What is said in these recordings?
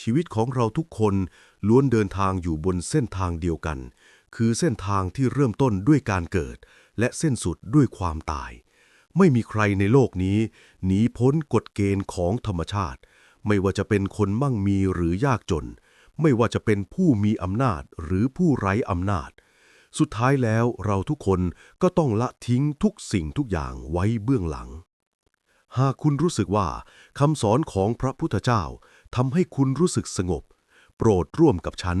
ชีวิตของเราทุกคนล้วนเดินทางอยู่บนเส้นทางเดียวกัน คือเส้นทางที่เริ่มต้นด้วยการเกิด และเส้นสุดด้วยความตาย ไม่มีใครในโลกนี้หนีพ้นกฎเกณฑ์ของธรรมชาติ ไม่ว่าจะเป็นคนมั่งมีหรือยากจน ไม่ว่าจะเป็นผู้มีอำนาจหรือผู้ไร้อำนาจ สุดท้ายแล้วเราทุกคนก็ต้องละทิ้งทุกสิ่งทุกอย่างไว้เบื้องหลัง หากคุณรู้สึกว่าคำสอนของพระพุทธเจ้า ทำให้คุณรู้สึกสงบ โปรดร่วมกับฉัน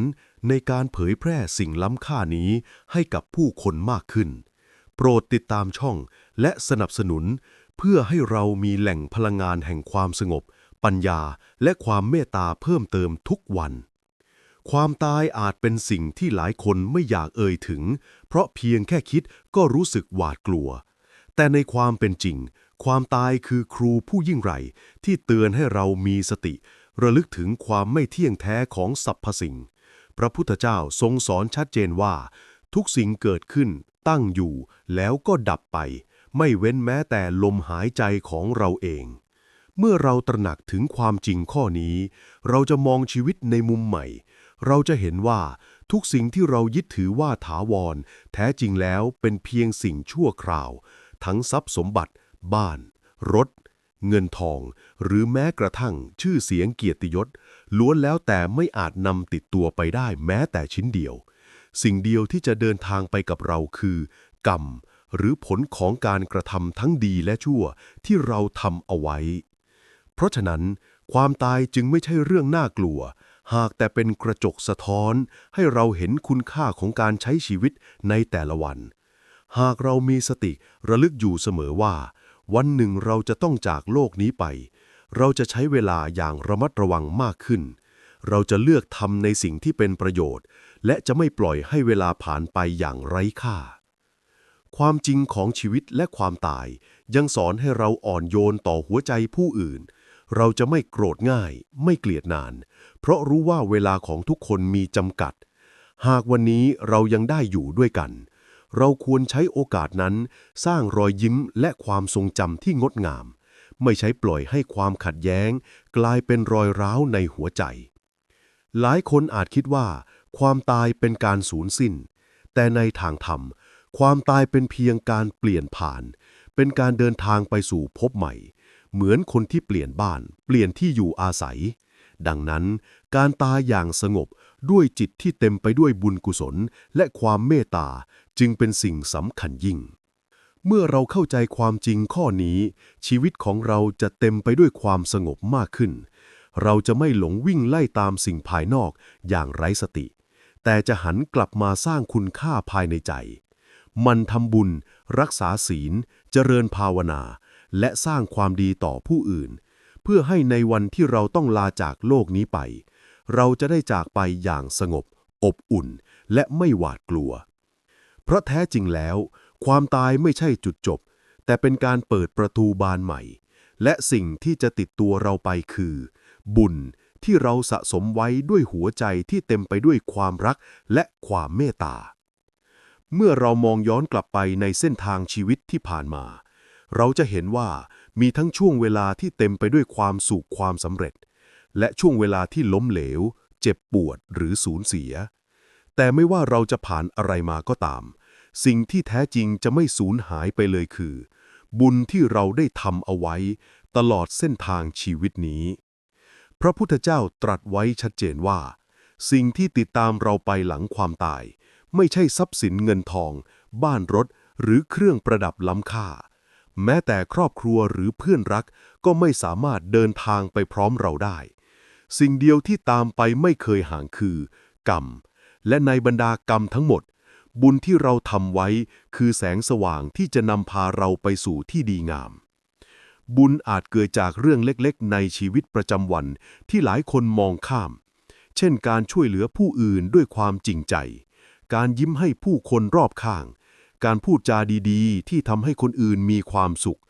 ในการเผยแพร่สิ่งล้ำค่านี้ให้กับผู้คนมากขึ้น โปรดติดตามช่องและสนับสนุน เพื่อให้เรามีแหล่งพลังงานแห่งความสงบ ปัญญาและความเมตตาเพิ่มเติมทุกวัน ความตายอาจเป็นสิ่งที่หลายคนไม่อยากเอ่ยถึง เพราะเพียงแค่คิดก็รู้สึกหวาดกลัว แต่ในความเป็นจริงความตายคือครูผู้ยิ่งใหญ่ที่เตือนให้เรามีสติ ระลึกถึงความไม่เที่ยงแท้ของสรรพสิ่ง พระพุทธเจ้าทรงสอนชัดเจนว่า ทุกสิ่งเกิดขึ้น ตั้งอยู่ แล้วก็ดับไป ไม่เว้นแม้แต่ลมหายใจของเราเอง เมื่อเราตระหนักถึงความจริงข้อนี้ เราจะมองชีวิตในมุมใหม่ เราจะเห็นว่าทุกสิ่งที่เรายึดถือว่าถาวร แท้จริงแล้วเป็นเพียงสิ่งชั่วคราว ทั้งทรัพย์สมบัติ บ้าน รถ เงินทอง หรือแม้กระทั่งชื่อเสียงเกียรติยศ ล้วนแล้วแต่ไม่อาจนำติดตัวไปได้แม้แต่ชิ้นเดียว สิ่งเดียวที่จะเดินทางไปกับเราคือ กรรม หรือผลของการกระทำทั้งดีและชั่วที่เราทำเอาไว้ เพราะฉะนั้น ความตายจึงไม่ใช่เรื่องน่ากลัว หากแต่เป็นกระจกสะท้อน ให้เราเห็นคุณค่าของการใช้ชีวิตในแต่ละวัน หากเรามีสติระลึกอยู่เสมอว่า วันหนึ่งเราจะต้องจากโลกนี้ไป เราจะใช้เวลาอย่างระมัดระวังมากขึ้น เราจะเลือกทำในสิ่งที่เป็นประโยชน์ และจะไม่ปล่อยให้เวลาผ่านไปอย่างไร้ค่า ความจริงของชีวิตและความตาย ยังสอนให้เราอ่อนโยนต่อหัวใจผู้อื่น เราจะไม่โกรธง่าย ไม่เกลียดนาน เพราะรู้ว่าเวลาของทุกคนมีจำกัด หากวันนี้เรายังได้อยู่ด้วยกัน เราควรใช้โอกาสนั้น สร้างรอยยิ้มและความทรงจำที่งดงาม ไม่ใช้ปล่อยให้ความขัดแย้ง กลายเป็นรอยร้าวในหัวใจ หลายคนอาจคิดว่า ความตายเป็นการสูญสิ้น แต่ในทางธรรม ความตายเป็นเพียงการเปลี่ยนผ่าน เป็นการเดินทางไปสู่ภพใหม่ เหมือนคนที่เปลี่ยนบ้าน เปลี่ยนที่อยู่อาศัย ดังนั้น การตายอย่างสงบด้วยจิตที่เต็มไปด้วยบุญกุศลและความเมตตาจึงเป็นสิ่งสำคัญยิ่ง เมื่อเราเข้าใจความจริงข้อนี้ ชีวิตของเราจะเต็มไปด้วยความสงบมากขึ้น เราจะไม่หลงวิ่งไล่ตามสิ่งภายนอกอย่างไร้สติ แต่จะหันกลับมาสร้างคุณค่าภายในใจ มันทำบุญ รักษาศีล เจริญภาวนา และสร้างความดีต่อผู้อื่น เพื่อให้ในวันที่เราต้องลาจากโลกนี้ไป เราจะได้จากไปอย่างสงบ อบอุ่น และไม่หวาดกลัว เพราะแท้จริงแล้ว ความตายไม่ใช่จุดจบ แต่เป็นการเปิดประตูบานใหม่ และสิ่งที่จะติดตัวเราไปคือ บุญที่เราสะสมไว้ด้วยหัวใจที่เต็มไปด้วยความรักและความเมตตา เมื่อเรามองย้อนกลับไปในเส้นทางชีวิตที่ผ่านมา เราจะเห็นว่า มีทั้งช่วงเวลาที่เต็มไปด้วยความสุขความสำเร็จ และช่วงเวลาที่ล้มเหลว เจ็บปวดหรือสูญเสีย แต่ไม่ว่าเราจะผ่านอะไรมาก็ตาม สิ่งที่แท้จริงจะไม่สูญหายไปเลยคือ บุญที่เราได้ทำเอาไว้ ตลอดเส้นทางชีวิตนี้ พระพุทธเจ้าตรัสไว้ชัดเจนว่า สิ่งที่ติดตามเราไปหลังความตาย ไม่ใช่ทรัพย์สินเงินทอง บ้านรถหรือเครื่องประดับล้ำค่า แม้แต่ครอบครัวหรือเพื่อนรักก็ไม่สามารถเดินทางไปพร้อมเราได้ สิ่งเดียวที่ตามไปไม่เคยห่างคือ กรรม และในบรรดากรรมทั้งหมด บุญที่เราทำไว้คือแสงสว่างที่จะนำพาเราไปสู่ที่ดีงาม บุญอาจเกิดจากเรื่องเล็กๆ ในชีวิตประจำวันที่หลายคนมองข้าม เช่นการช่วยเหลือผู้อื่นด้วยความจริงใจ การยิ้มให้ผู้คนรอบข้าง การพูดจาดีๆ ที่ทำให้คนอื่นมีความสุข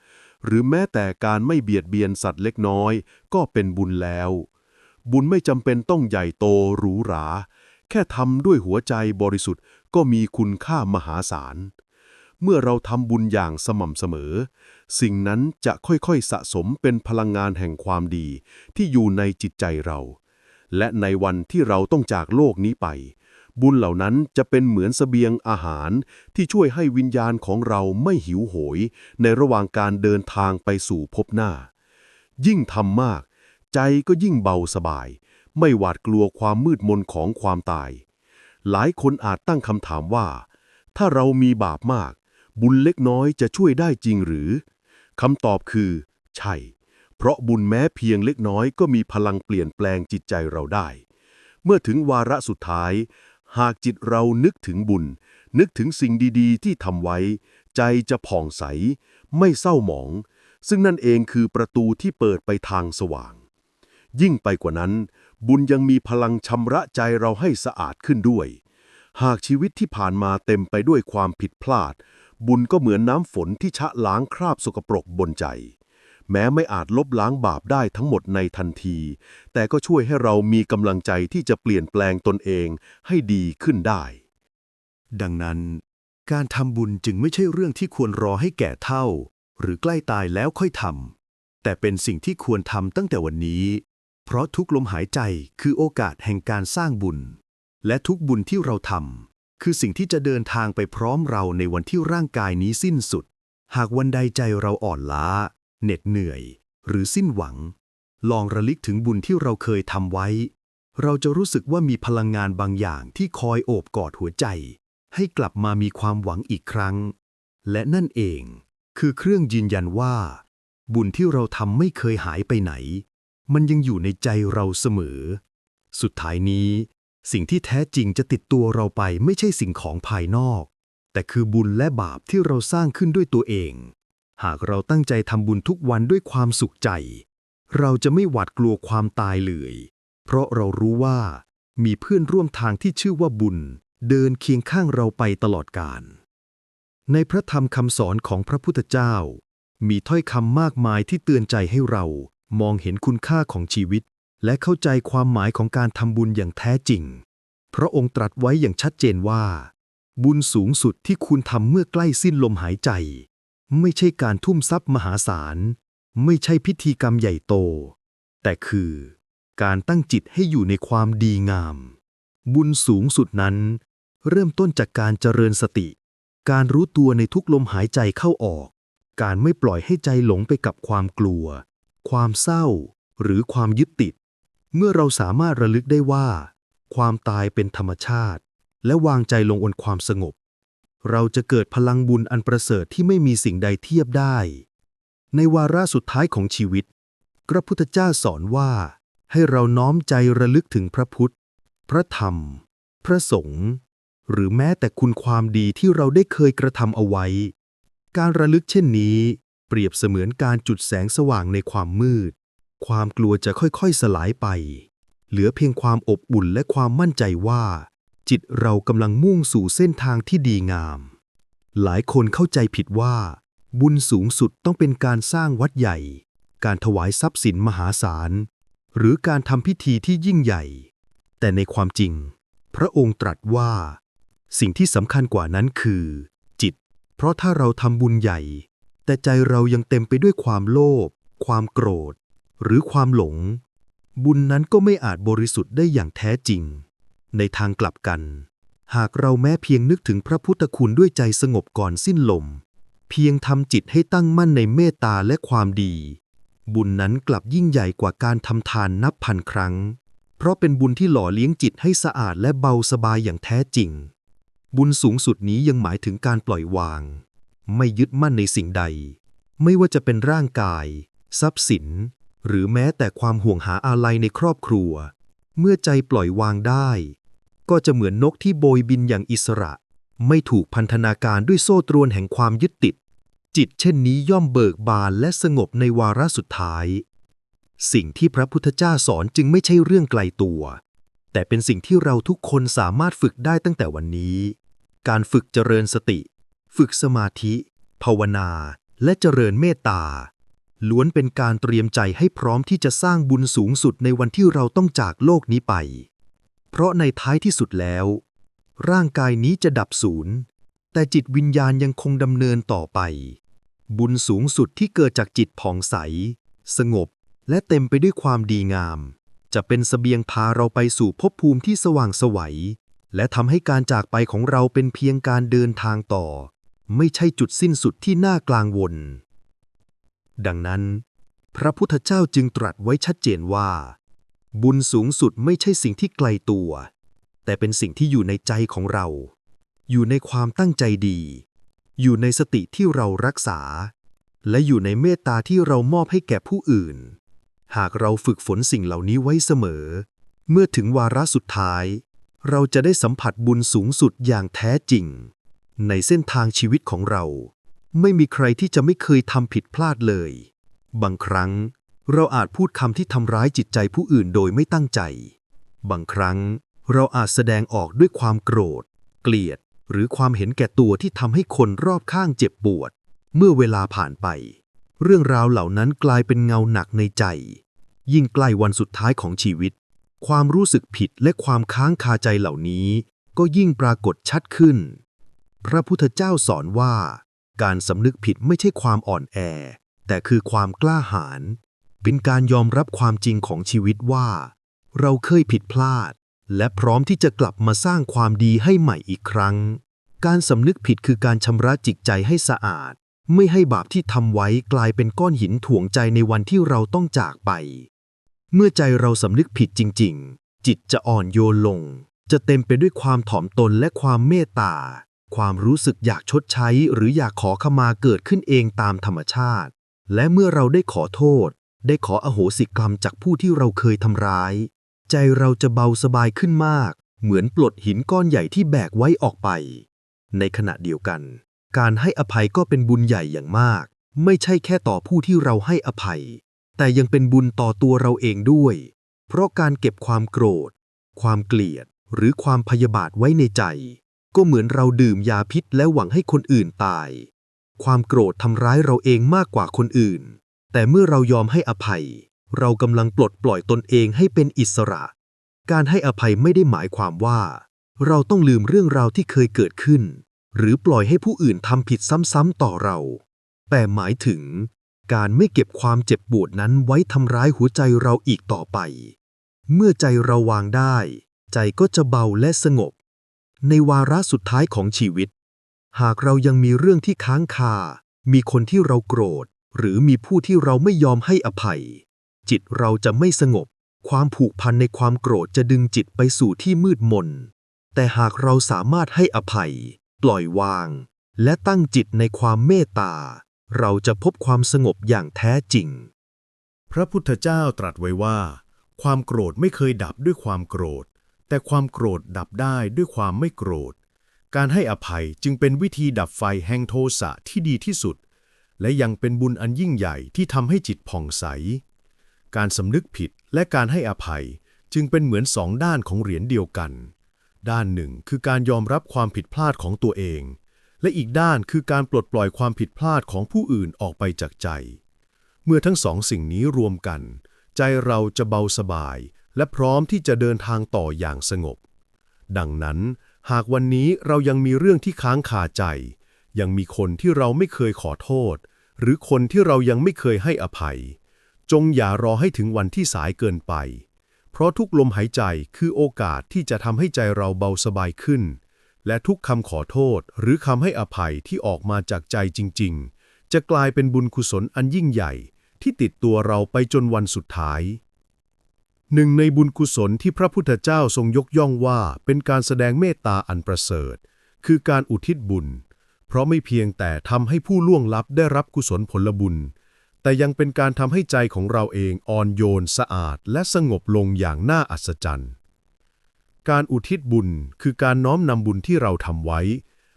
หรือแม้แต่การไม่เบียดเบียนสัตว์เล็กน้อย ก็เป็นบุญแล้ว บุญไม่จำเป็นต้องใหญ่โตหรูหรา แค่ทำด้วยหัวใจบริสุทธิ์ก็มีคุณค่ามหาศาล เมื่อเราทำบุญอย่างสม่ำเสมอ สิ่งนั้นจะค่อยๆสะสมเป็นพลังงานแห่งความดีที่อยู่ในจิตใจเรา และในวันที่เราต้องจากโลกนี้ไป บุญเหล่านั้นจะเป็นเหมือนเสบียงอาหาร ที่ช่วยให้วิญญาณของเราไม่หิวโหย ในระหว่างการเดินทางไปสู่ภพหน้า ยิ่งทำมาก ใจก็ยิ่งเบาสบาย ไม่หวาดกลัวความมืดมนของความตาย หลายคนอาจตั้งคำถามว่า ถ้าเรามีบาปมาก บุญเล็กน้อยจะช่วยได้จริงหรือคำตอบคือ ใช่ เพราะบุญแม้เพียงเล็กน้อยก็มีพลังเปลี่ยนแปลงจิตใจเราได้ เมื่อถึงวาระสุดท้าย หากจิตเรานึกถึงบุญ นึกถึงสิ่งดีๆ ที่ทำไว้ ใจจะผ่องใส ไม่เศร้าหมอง ซึ่งนั่นเองคือประตูที่เปิดไปทางสว่าง ยิ่งไปกว่านั้น บุญยังมีพลังชำระใจเราให้สะอาดขึ้นด้วย หากชีวิตที่ผ่านมาเต็มไปด้วยความผิดพลาด บุญก็เหมือนน้ำฝนที่ชะล้างคราบสกปรกบนใจ แม้ไม่อาจลบล้างบาปได้ทั้งหมดในทันที แต่ก็ช่วยให้เรามีกำลังใจที่จะเปลี่ยนแปลงตนเองให้ดีขึ้นได้ ดังนั้น การทำบุญจึงไม่ใช่เรื่องที่ควรรอให้แก่เท่า หรือใกล้ตายแล้วค่อยทำแต่เป็นสิ่งที่ควรทำตั้งแต่วันนี้ เพราะทุกลมหายใจคือโอกาสแห่งการสร้างบุญ และทุกบุญที่เราทำคือสิ่งที่จะเดินทางไปพร้อมเราในวันที่ร่างกายนี้สิ้นสุด หากวันใดใจเราอ่อนล้า เหน็ดเหนื่อย หรือสิ้นหวัง ลองระลึกถึงบุญที่เราเคยทำไว้ เราจะรู้สึกว่ามีพลังงานบางอย่างที่คอยโอบกอดหัวใจ ให้กลับมามีความหวังอีกครั้ง และนั่นเอง คือเครื่องยืนยันว่า บุญที่เราทำไม่เคยหายไปไหน มันยังอยู่ในใจเราเสมอ สุดท้ายนี้ สิ่งที่แท้จริงจะติดตัวเราไปไม่ใช่สิ่งของภายนอก แต่คือบุญและบาปที่เราสร้างขึ้นด้วยตัวเอง หากเราตั้งใจทำบุญทุกวันด้วยความสุขใจ เราจะไม่หวาดกลัวความตายเลย เพราะเรารู้ว่า มีเพื่อนร่วมทางที่ชื่อว่าบุญ เดินเคียงข้างเราไปตลอดกาลในพระธรรมคำสอนของพระพุทธเจ้า มีถ้อยคำมากมายที่เตือนใจให้เรามองเห็นคุณค่าของชีวิต และเข้าใจความหมายของการทำบุญอย่างแท้จริง พระองค์ตรัสไว้อย่างชัดเจนว่า บุญสูงสุดที่คุณทำเมื่อใกล้สิ้นลมหายใจ ไม่ใช่การทุ่มทรัพย์มหาศาล ไม่ใช่พิธีกรรมใหญ่โต แต่คือการตั้งจิตให้อยู่ในความดีงาม บุญสูงสุดนั้น เริ่มต้นจากการเจริญสติ การรู้ตัวในทุกลมหายใจเข้าออก การไม่ปล่อยให้ใจหลงไปกับความกลัว ความเศร้า หรือความยึดติด เมื่อเราสามารถระลึกได้ว่า ความตายเป็นธรรมชาติ และวางใจลงบนความสงบ เราจะเกิดพลังบุญอันประเสริฐที่ไม่มีสิ่งใดเทียบได้ ในวาระสุดท้ายของชีวิต พระพุทธเจ้าสอนว่า ให้เราน้อมใจระลึกถึงพระพุทธ พระธรรม พระสงฆ์หรือแม้แต่คุณความดีที่เราได้เคยกระทำเอาไว้ การระลึกเช่นนี้ เปรียบเสมือนการจุดแสงสว่างในความมืด ความกลัวจะค่อยๆสลายไป เหลือเพียงความอบอุ่นและความมั่นใจว่า จิตเรากำลังมุ่งสู่เส้นทางที่ดีงาม หลายคนเข้าใจผิดว่า บุญสูงสุดต้องเป็นการสร้างวัดใหญ่ การถวายทรัพย์สินมหาศาล หรือการทำพิธีที่ยิ่งใหญ่ แต่ในความจริง พระองค์ตรัสว่า สิ่งที่สำคัญกว่านั้นคือ จิต เพราะถ้าเราทำบุญใหญ่ แต่ใจเรายังเต็มไปด้วยความโลภความโกรธ หรือความหลง บุญนั้นก็ไม่อาจบริสุทธิ์ได้อย่างแท้จริง ในทางกลับกัน หากเราแม้เพียงนึกถึงพระพุทธคุณด้วยใจสงบก่อนสิ้นลม เพียงทำจิตให้ตั้งมั่นในเมตตาและความดี บุญนั้นกลับยิ่งใหญ่กว่าการทำทานนับพันครั้ง เพราะเป็นบุญที่หล่อเลี้ยงจิตให้สะอาดและเบาสบายอย่างแท้จริง บุญสูงสุดนี้ยังหมายถึงการปล่อยวาง ไม่ยึดมั่นในสิ่งใด ไม่ว่าจะเป็นร่างกาย ทรัพย์สิน หรือแม้แต่ความห่วงหาอาลัยในครอบครัวเมื่อใจปล่อยวางได้ ก็จะเหมือนนกที่โบยบินอย่างอิสระ ไม่ถูกพันธนาการด้วยโซ่ตรวนแห่งความยึดติด จิตเช่นนี้ย่อมเบิกบานและสงบในวาระสุดท้าย สิ่งที่พระพุทธเจ้าสอนจึงไม่ใช่เรื่องไกลตัว แต่เป็นสิ่งที่เราทุกคนสามารถฝึกได้ตั้งแต่วันนี้ การฝึกเจริญสติ ฝึกสมาธิ ภาวนา และเจริญเมตตาล้วนเป็นการเตรียมใจให้พร้อมที่จะสร้างบุญสูงสุดในวันที่เราต้องจากโลกนี้ไป เพราะในท้ายที่สุดแล้ว ร่างกายนี้จะดับสูญแต่จิตวิญญาณยังคงดำเนินต่อไป บุญสูงสุดที่เกิดจากจิตผ่องใส สงบ และเต็มไปด้วยความดีงาม จะเป็นเสบียงพาเราไปสู่ภพภูมิที่สว่างไสวัย และทำให้การจากไปของเราเป็นเพียงการเดินทางต่อ ไม่ใช่จุดสิ้นสุดที่น่ากลางวน ดังนั้น พระพุทธเจ้าจึงตรัสไว้ชัดเจนว่า บุญสูงสุดไม่ใช่สิ่งที่ไกลตัว แต่เป็นสิ่งที่อยู่ในใจของเรา อยู่ในความตั้งใจดี อยู่ในสติที่เรารักษา และอยู่ในเมตตาที่เรามอบให้แก่ผู้อื่น หากเราฝึกฝนสิ่งเหล่านี้ไว้เสมอ เมื่อถึงวาระสุดท้าย เราจะได้สัมผัสบุญสูงสุดอย่างแท้จริง ในเส้นทางชีวิตของเรา ไม่มีใครที่จะไม่เคยทำผิดพลาดเลย บางครั้ง เราอาจพูดคำที่ทำร้ายจิตใจผู้อื่นโดยไม่ตั้งใจ บางครั้ง เราอาจแสดงออกด้วยความโกรธ เกลียด หรือความเห็นแก่ตัวที่ทำให้คนรอบข้างเจ็บปวด เมื่อเวลาผ่านไป เรื่องราวเหล่านั้นกลายเป็นเงาหนักในใจ ยิ่งใกล้วันสุดท้ายของชีวิต ความรู้สึกผิดและความค้างคาใจเหล่านี้ ก็ยิ่งปรากฏชัดขึ้น พระพุทธเจ้าสอนว่า การสำนึกผิดไม่ใช่ความอ่อนแอ แต่คือความกล้าหาญ เป็นการยอมรับความจริงของชีวิตว่า เราเคยผิดพลาด และพร้อมที่จะกลับมาสร้างความดีให้ใหม่อีกครั้ง การสำนึกผิดคือการชำระจิตใจให้สะอาด ไม่ให้บาปที่ทำไว้กลายเป็นก้อนหินถ่วงใจในวันที่เราต้องจากไป เมื่อใจเราสำนึกผิดจริง ๆ จิตจะอ่อนโยนลง จะเต็มไปด้วยความถ่อมตนและความเมตตา ความรู้สึกอยากชดใช้หรืออยากขอขมาเกิดขึ้นเองตามธรรมชาติ และเมื่อเราได้ขอโทษ ได้ขออโหสิกรรมจากผู้ที่เราเคยทำร้าย ใจเราจะเบาสบายขึ้นมาก เหมือนปลดหินก้อนใหญ่ที่แบกไว้ออกไป ในขณะเดียวกัน การให้อภัยก็เป็นบุญใหญ่อย่างมาก ไม่ใช่แค่ต่อผู้ที่เราให้อภัย แต่ยังเป็นบุญต่อตัวเราเองด้วย เพราะการเก็บความโกรธ ความเกลียด หรือความพยาบาทไว้ในใจ ก็เหมือนเราดื่มยาพิษและหวังให้คนอื่นตาย ความโกรธทำร้ายเราเองมากกว่าคนอื่น แต่เมื่อเรายอมให้อภัย เรากำลังปลดปล่อยตนเองให้เป็นอิสระ การให้อภัยไม่ได้หมายความว่า เราต้องลืมเรื่องราวที่เคยเกิดขึ้น หรือปล่อยให้ผู้อื่นทำผิดซ้ำๆต่อเรา แต่หมายถึง การไม่เก็บความเจ็บปวดนั้นไว้ทำร้ายหัวใจเราอีกต่อไป เมื่อใจเราวางได้ ใจก็จะเบาและสงบ ในวาระสุดท้ายของชีวิต หากเรายังมีเรื่องที่ค้างคา มีคนที่เราโกรธ หรือมีผู้ที่เราไม่ยอมให้อภัย จิตเราจะไม่สงบ ความผูกพันในความโกรธจะดึงจิตไปสู่ที่มืดมน แต่หากเราสามารถให้อภัย ปล่อยวาง และตั้งจิตในความเมตตา เราจะพบความสงบอย่างแท้จริง พระพุทธเจ้าตรัสไว้ว่า ความโกรธไม่เคยดับด้วยความโกรธ แต่ความโกรธดับได้ด้วยความไม่โกรธ การให้อภัยจึงเป็นวิธีดับไฟแห่งโทสะที่ดีที่สุด และยังเป็นบุญอันยิ่งใหญ่ที่ทำให้จิตผ่องใส การสำนึกผิดและการให้อภัยจึงเป็นเหมือนสองด้านของเหรียญเดียวกัน ด้านหนึ่งคือการยอมรับความผิดพลาดของตัวเอง และอีกด้านคือการปลดปล่อยความผิดพลาดของผู้อื่นออกไปจากใจ เมื่อทั้งสองสิ่งนี้รวมกัน ใจเราจะเบาสบาย และพร้อมที่จะเดินทางต่ออย่างสงบ ดังนั้น หากวันนี้เรายังมีเรื่องที่ค้างคาใจ ยังมีคนที่เราไม่เคยขอโทษ หรือคนที่เรายังไม่เคยให้อภัย จงอย่ารอให้ถึงวันที่สายเกินไป เพราะทุกลมหายใจคือโอกาสที่จะทำให้ใจเราเบาสบายขึ้น และทุกคำขอโทษหรือคำให้อภัยที่ออกมาจากใจจริง ๆ จะกลายเป็นบุญกุศลอันยิ่งใหญ่ ที่ติดตัวเราไปจนวันสุดท้ายหนึ่งในบุญกุศลที่พระพุทธเจ้าทรงยกย่องว่าเป็นการแสดงเมตตาอันประเสริฐ คือการอุทิศบุญ ราะไม่เพียงแต่ทำให้ผู้ล่วงลับได้รับกุศลผลบุญ แต่ยังเป็นการทำให้ใจของเราเองอ่อนโยนสะอาดและสงบลงอย่างน่าอัศจรรย์ การอุทิศบุญคือการน้อมนำบุญที่เราทำไว้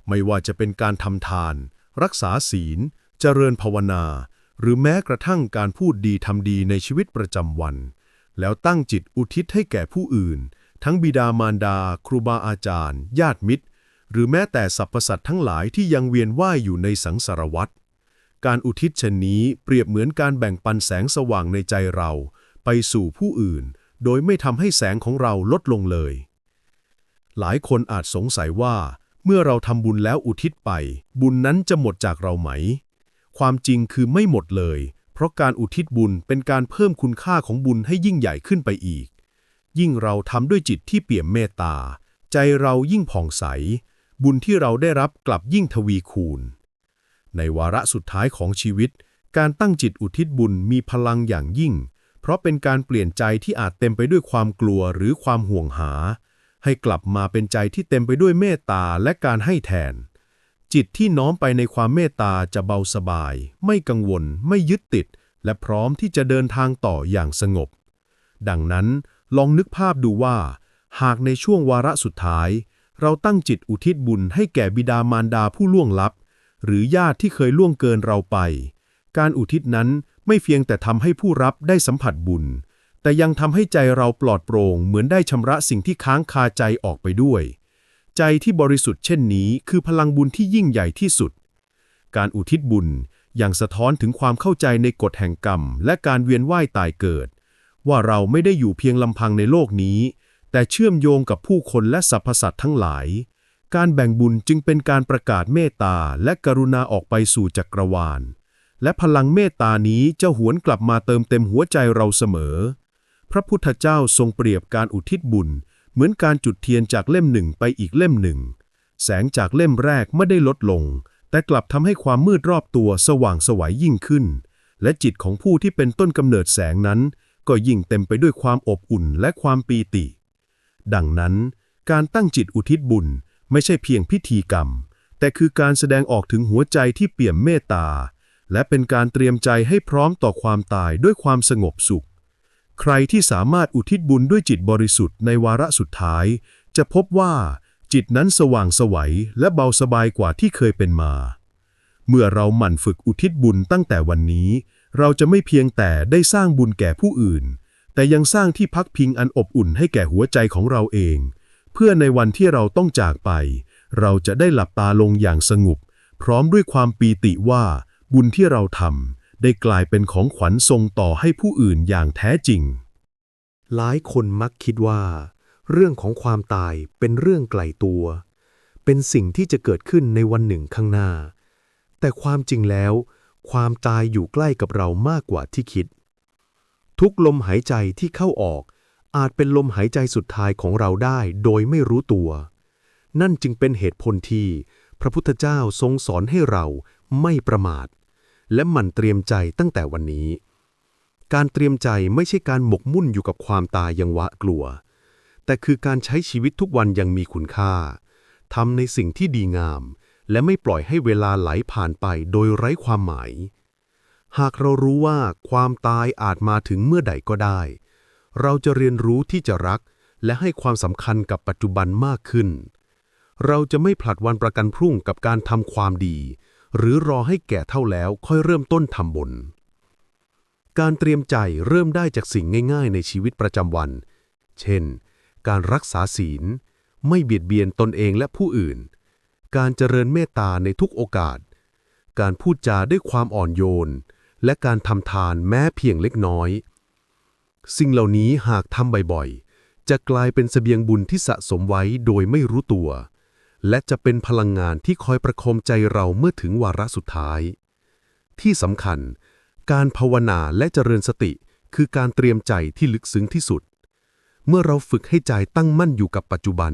ไม่ว่าจะเป็นการทำทาน รักษาศีล เจริญภาวนา หรือแม้กระทั่งการพูดดีทำดีในชีวิตประจำวัน แล้วตั้งจิตอุทิศให้แก่ผู้อื่น ทั้งบิดามารดา ครูบาอาจารย์ ญาติมิตร หรือแม้แต่สรรพสัตว์ทั้งหลายที่ยังเวียนว่ายอยู่ในสังสารวัฏการอุทิศเช่นนี้เปรียบเหมือนการแบ่งปันแสงสว่างในใจเรา ไปสู่ผู้อื่น โดยไม่ทำให้แสงของเราลดลงเลย หลายคนอาจสงสัยว่า เมื่อเราทำบุญแล้วอุทิศไป บุญนั้นจะหมดจากเราไหม ความจริงคือไม่หมดเลย เพราะการอุทิศบุญเป็นการเพิ่มคุณค่าของบุญให้ยิ่งใหญ่ขึ้นไปอีก ยิ่งเราทำด้วยจิตที่เปี่ยมเมตตา ใจเรายิ่งผ่องใส บุญที่เราได้รับกลับยิ่งทวีคูณ ในวาระสุดท้ายของชีวิต การตั้งจิตอุทิศบุญมีพลังอย่างยิ่ง เพราะเป็นการเปลี่ยนใจที่อาจเต็มไปด้วยความกลัวหรือความห่วงหา ให้กลับมาเป็นใจที่เต็มไปด้วยเมตตาและการให้แทน จิตที่น้อมไปในความเมตตาจะเบาสบาย ไม่กังวล ไม่ยึดติด และพร้อมที่จะเดินทางต่ออย่างสงบ ดังนั้นลองนึกภาพดูว่า หากในช่วงวาระสุดท้าย เราตั้งจิตอุทิศบุญให้แก่บิดามารดาผู้ล่วงลับ หรือญาติที่เคยล่วงเกินเราไป การอุทิศนั้นไม่เพียงแต่ทำให้ผู้รับได้สัมผัสบุญ แต่ยังทำให้ใจเราปลอดโปร่งเหมือนได้ชำระสิ่งที่ค้างคาใจออกไปด้วย ใจที่บริสุทธิ์เช่นนี้คือพลังบุญที่ยิ่งใหญ่ที่สุด การอุทิศบุญยังสะท้อนถึงความเข้าใจในกฎแห่งกรรม และการเวียนว่ายตายเกิด ว่าเราไม่ได้อยู่เพียงลำพังในโลกนี้ แต่เชื่อมโยงกับผู้คนและสรรพสัตว์ทั้งหลาย การแบ่งบุญจึงเป็นการประกาศเมตตาและกรุณาออกไปสู่จักรวาล และพลังเมตตานี้จะหวนกลับมาเติมเต็มหัวใจเราเสมอ พระพุทธเจ้าทรงเปรียบการอุทิศบุญ เหมือนการจุดเทียนจากเล่มหนึ่งไปอีกเล่มหนึ่ง แสงจากเล่มแรกไม่ได้ลดลง แต่กลับทำให้ความมืดรอบตัวสว่างสวัยยิ่งขึ้น และจิตของผู้ที่เป็นต้นกำเนิดแสงนั้น ก็ยิ่งเต็มไปด้วยความอบอุ่นและความปีติ ดังนั้น การตั้งจิตอุทิศบุญไม่ใช่เพียงพิธีกรรม แต่คือการแสดงออกถึงหัวใจที่เปี่ยมเมตตา และเป็นการเตรียมใจให้พร้อมต่อความตายด้วยความสงบสุข ใครที่สามารถอุทิศบุญด้วยจิตบริสุทธิ์ในวาระสุดท้าย จะพบว่าจิตนั้นสว่างไสวัยและเบาสบายกว่าที่เคยเป็นมา เมื่อเราหมั่นฝึกอุทิศบุญตั้งแต่วันนี้ เราจะไม่เพียงแต่ได้สร้างบุญแก่ผู้อื่น แต่ยังสร้างที่พักพิงอันอบอุ่นให้แก่หัวใจของเราเอง เพื่อในวันที่เราต้องจากไป เราจะได้หลับตาลงอย่างสงบ พร้อมด้วยความปีติว่า บุญที่เราทำได้กลายเป็นของขวัญส่งต่อให้ผู้อื่นอย่างแท้จริง หลายคนมักคิดว่า เรื่องของความตายเป็นเรื่องไกลตัว เป็นสิ่งที่จะเกิดขึ้นในวันหนึ่งข้างหน้า แต่ความจริงแล้ว ความตายอยู่ใกล้กับเรามากกว่าที่คิด ทุกลมหายใจที่เข้าออก อาจเป็นลมหายใจสุดท้ายของเราได้โดยไม่รู้ตัว นั่นจึงเป็นเหตุผลที่พระพุทธเจ้าทรงสอนให้เราไม่ประมาท และหมั่นเตรียมใจตั้งแต่วันนี้ การเตรียมใจไม่ใช่การหมกมุ่นอยู่กับความตายยังหวะกลัว แต่คือการใช้ชีวิตทุกวันยังมีคุณค่าทำในสิ่งที่ดีงาม และไม่ปล่อยให้เวลาไหลผ่านไปโดยไร้ความหมาย หากเรารู้ว่าความตายอาจมาถึงเมื่อใดก็ได้ เราจะเรียนรู้ที่จะรัก และให้ความสำคัญกับปัจจุบันมากขึ้น เราจะไม่ผลัดวันประกันพรุ่งกับการทำความดี หรือรอให้แก่เท่าแล้วค่อยเริ่มต้นทำบุญการเตรียมใจเริ่มได้จากสิ่งง่าย ๆ ในชีวิตประจำวัน เช่น การรักษาศีล ไม่เบียดเบียนตนเองและผู้อื่น การเจริญเมตตาในทุกโอกาส การพูดจาด้วยความอ่อนโยน และการทำทานแม้เพียงเล็กน้อย สิ่งเหล่านี้หากทำบ่อยๆ จะกลายเป็นเสบียงบุญที่สะสมไว้โดยไม่รู้ตัว และจะเป็นพลังงานที่คอยประโคมใจเราเมื่อถึงวาระสุดท้าย ที่สำคัญ การภาวนาและเจริญสติคือการเตรียมใจที่ลึกซึ้งที่สุด เมื่อเราฝึกให้ใจตั้งมั่นอยู่กับปัจจุบัน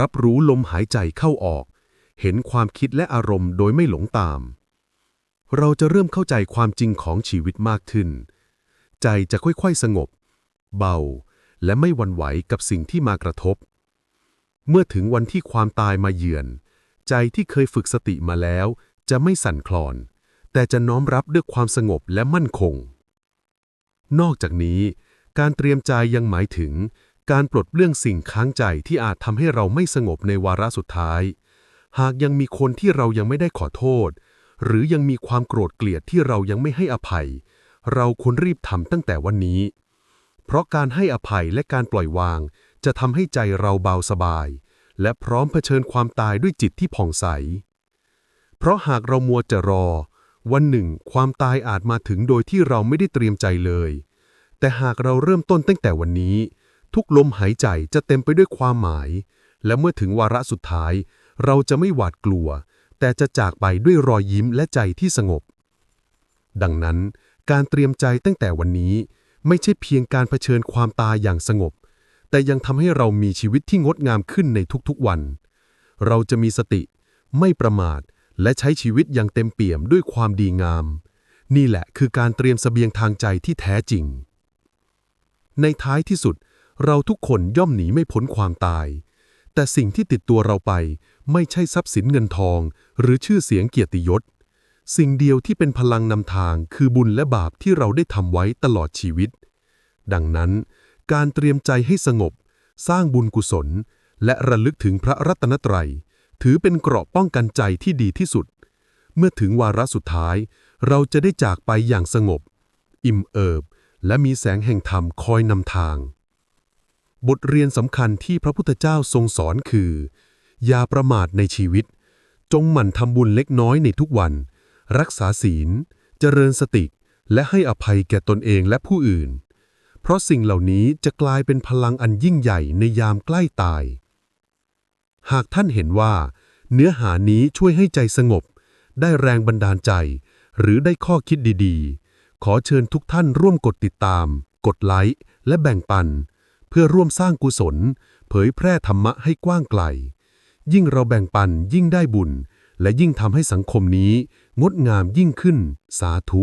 รับรู้ลมหายใจเข้าออก เห็นความคิดและอารมณ์โดยไม่หลงตาม เราจะเริ่มเข้าใจความจริงของชีวิตมากขึ้น ใจจะค่อยๆสงบ เบา และไม่หวั่นไหวกับสิ่งที่มากระทบ เมื่อถึงวันที่ความตายมาเยือน ใจที่เคยฝึกสติมาแล้ว จะไม่สั่นคลอน แต่จะน้อมรับด้วยความสงบและมั่นคง นอกจากนี้ การเตรียมใจยังหมายถึง การปลดเปลื้องสิ่งค้างใจที่อาจทำให้เราไม่สงบในวาระสุดท้าย หากยังมีคนที่เรายังไม่ได้ขอโทษ หรือยังมีความโกรธเกลียดที่เรายังไม่ให้อภัย เราควรรีบทำตั้งแต่วันนี้ เพราะการให้อภัยและการปล่อยวาง จะทำให้ใจเราเบาสบาย และพร้อมเผชิญความตายด้วยจิตที่ผ่องใส เพราะหากเรามัวจะรอ วันหนึ่ง ความตายอาจมาถึงโดยที่เราไม่ได้เตรียมใจเลย แต่หากเราเริ่มต้นตั้งแต่วันนี้ ทุกลมหายใจจะเต็มไปด้วยความหมาย และเมื่อถึงวาระสุดท้าย เราจะไม่หวาดกลัว แต่จะจากไปด้วยรอยยิ้มและใจที่สงบ ดังนั้น การเตรียมใจตั้งแต่วันนี้ไม่ใช่เพียงการเผชิญความตายอย่างสงบ แต่ยังทำให้เรามีชีวิตที่งดงามขึ้นในทุกๆวัน เราจะมีสติ ไม่ประมาท และใช้ชีวิตอย่างเต็มเปี่ยมด้วยความดีงาม นี่แหละคือการเตรียมเสบียงทางใจที่แท้จริง ในท้ายที่สุด เราทุกคนย่อมหนีไม่พ้นความตาย แต่สิ่งที่ติดตัวเราไป ไม่ใช่ทรัพย์สินเงินทอง หรือชื่อเสียงเกียรติยศ สิ่งเดียวที่เป็นพลังนำทางคือบุญและบาปที่เราได้ทำไว้ตลอดชีวิต ดังนั้น การเตรียมใจให้สงบ สร้างบุญกุศล และระลึกถึงพระรัตนตรัย ถือเป็นเกราะป้องกันใจที่ดีที่สุด เมื่อถึงวาระสุดท้าย เราจะได้จากไปอย่างสงบ อิ่มเอิบ และมีแสงแห่งธรรมคอยนำทาง บทเรียนสำคัญที่พระพุทธเจ้าทรงสอนคือ อย่าประมาทในชีวิต จงหมั่นทำบุญเล็กน้อยในทุกวัน รักษาศีล เจริญสติ และให้อภัยแก่ตนเองและผู้อื่น เพราะสิ่งเหล่านี้จะกลายเป็นพลังอันยิ่งใหญ่ในยามใกล้ตาย หากท่านเห็นว่า เนื้อหานี้ช่วยให้ใจสงบ ได้แรงบันดาลใจ หรือได้ข้อคิดดีๆ ขอเชิญทุกท่านร่วมกดติดตาม กดไลค์และแบ่งปัน เพื่อร่วมสร้างกุศล เผยแพร่ธรรมะให้กว้างไกล ยิ่งเราแบ่งปันยิ่งได้บุญ และยิ่งทำให้สังคมนี้ งดงามยิ่งขึ้น สาธุ